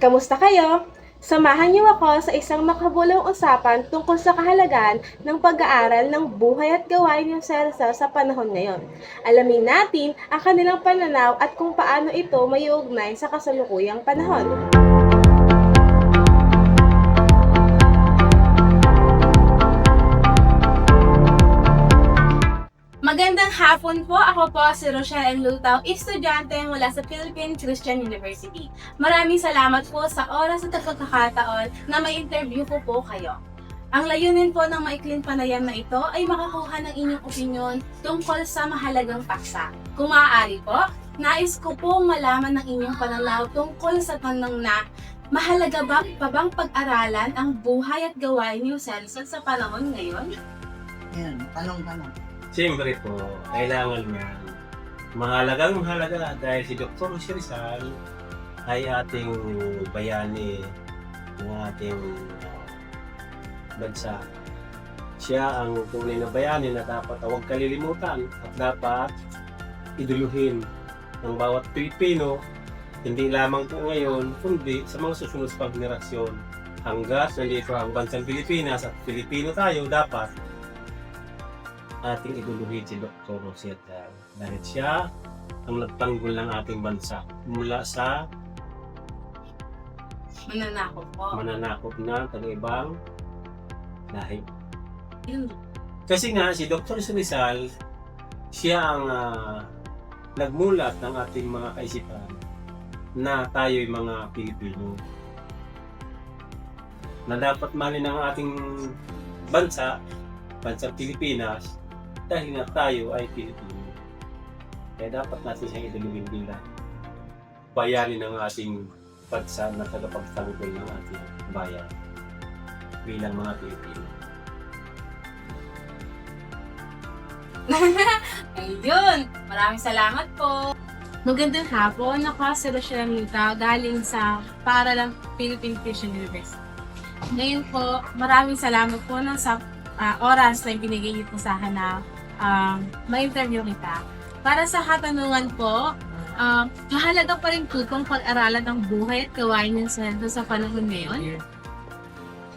Kamusta kayo? Samahan niyo ako sa isang makabulong usapan tungkol sa kahalagan ng pag-aaral ng buhay at gawain ng Celsa sa panahon ngayon. Alamin natin ang kanilang pananaw at kung paano ito may ugnay sa kasalukuyang panahon. Hapon po. Ako po si Rochelle N. Lutaw, estudyante mula sa Philippine Christian University. Maraming salamat po sa oras at pagkakataon na may interview ko po kayo. Ang layunin po ng maikling panayam na ito ay makakuha ng inyong opinyon tungkol sa mahalagang paksa. Kung maaari po, nais ko pong malaman ng inyong pananaw tungkol sa tanong na mahalaga ba pa bang pag-aralan ang buhay at gawain ni Celso sa panahon ngayon? Yan, tanong-tanong. Siyempre po, kailangan niya mahalagang mahalaga dahil si Dr. Jose Rizal ay ating bayani ng ating uh, bansa. Siya ang tunay na bayani na dapat huwag kalilimutan at dapat iduluhin ng bawat Pilipino hindi lamang po ngayon, kundi sa mga susunod pang henerasyon. Hanggat nandito ang bansang Pilipinas at Pilipino tayo, dapat ating iduluhin si Dr. Rosetta dahil siya ang nagtanggol ng ating bansa mula sa Mananakot po. mananakop na ibang lahi. Yun. Kasi nga si Dr. Rizal, siya ang ah, nagmulat ng ating mga kaisipan na tayo'y mga Pilipino. Na dapat mahalin ang ating bansa, bansang Pilipinas, dahil nga tayo ay Pilipino. Kaya dapat natin siyang idulungin bilang bayani ng ating bansa na tagapagtanggol ng ating bayan bilang mga Pilipino. Ayun! Maraming salamat po! Magandang hapon. Ako si Rochelle Lutao galing sa Paralang Philippine Christian University. Ngayon po, maraming salamat po na sa ah, oras na binigay niyo po sa akin na um, ma-interview kita. Para sa katanungan po, um, mahalaga pa rin po kung pag-aralan ang buhay at gawain ng sento sa panahon ngayon.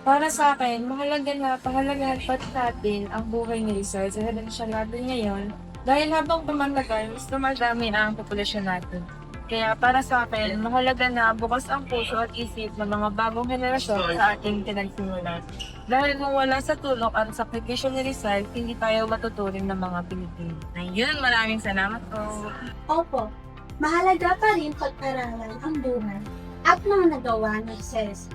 Para sa akin, mahalaga na pahalagahan pa natin ang buhay ni Rizal sa henerasyon natin ngayon dahil habang tumatagal, mas dumadami ang populasyon natin. Kaya para sa akin, mahalaga na bukas ang puso at isip ng mga bagong henerasyon sa ating pinagsimulan. Dahil kung wala sa tulong at sakripisyo ni Rizal, hindi tayo matuturing ng mga Pilipino. Ayun, maraming salamat po. Opo, mahalaga pa rin pag-aralan ang buhay at mga nagawa ng Ces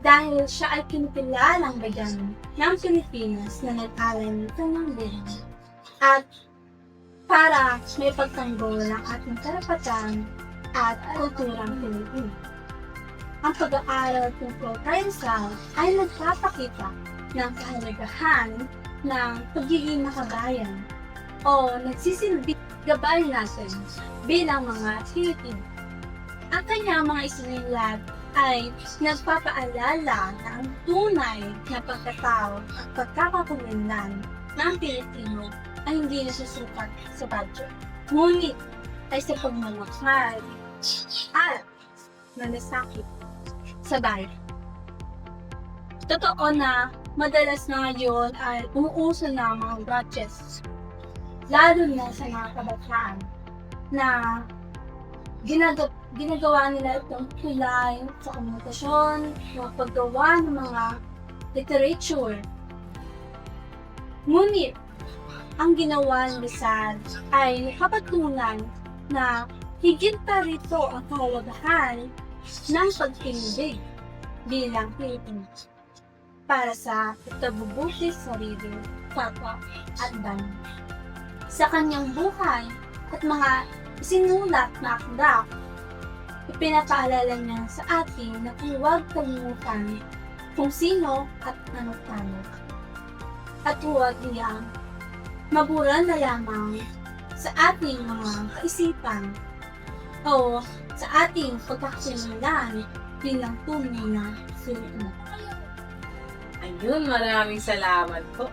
dahil siya ay kinikilalang bayani ng Pilipinas na nag-aral nito ng buhay at para may pagtanggol ng ating karapatan at kulturang Pilipino. Ang pag-aaral tungkol kay Rizal ay nagpapakita ng kahalagahan ng pagiging makabayan o nagsisilbi gabay natin bilang mga Pilipino. Ang kanyang mga isinulat ay nagpapaalala na ang tunay na pagkatao at pagkakakumindan ng Pilipino ay hindi nasusukat sa budget. Ngunit ay sa pagmamahal at nalasakit sa bayan. Totoo na madalas na ngayon ay umuuso na ang mga grudges lalo na sa mga kabataan na ginag- ginagawa nila itong kulay sa komunikasyon, mga paggawa ng mga literature. Ngunit, ang ginawa ni Rizal ay nakapatungan na higit pa rito ang kahalagahan ng pagtindig bilang Pilipino para sa sa sarili, kapwa at bayan sa kanyang buhay at mga sinulat na akda. Ipinapaalala niya sa atin na huwag kalimutan kung sino at ano tayo. At huwag niyang mabura na lamang sa ating mga kaisipan o sa ating pagkakasimulan bilang tunay na Filipino. Ayun, maraming salamat po.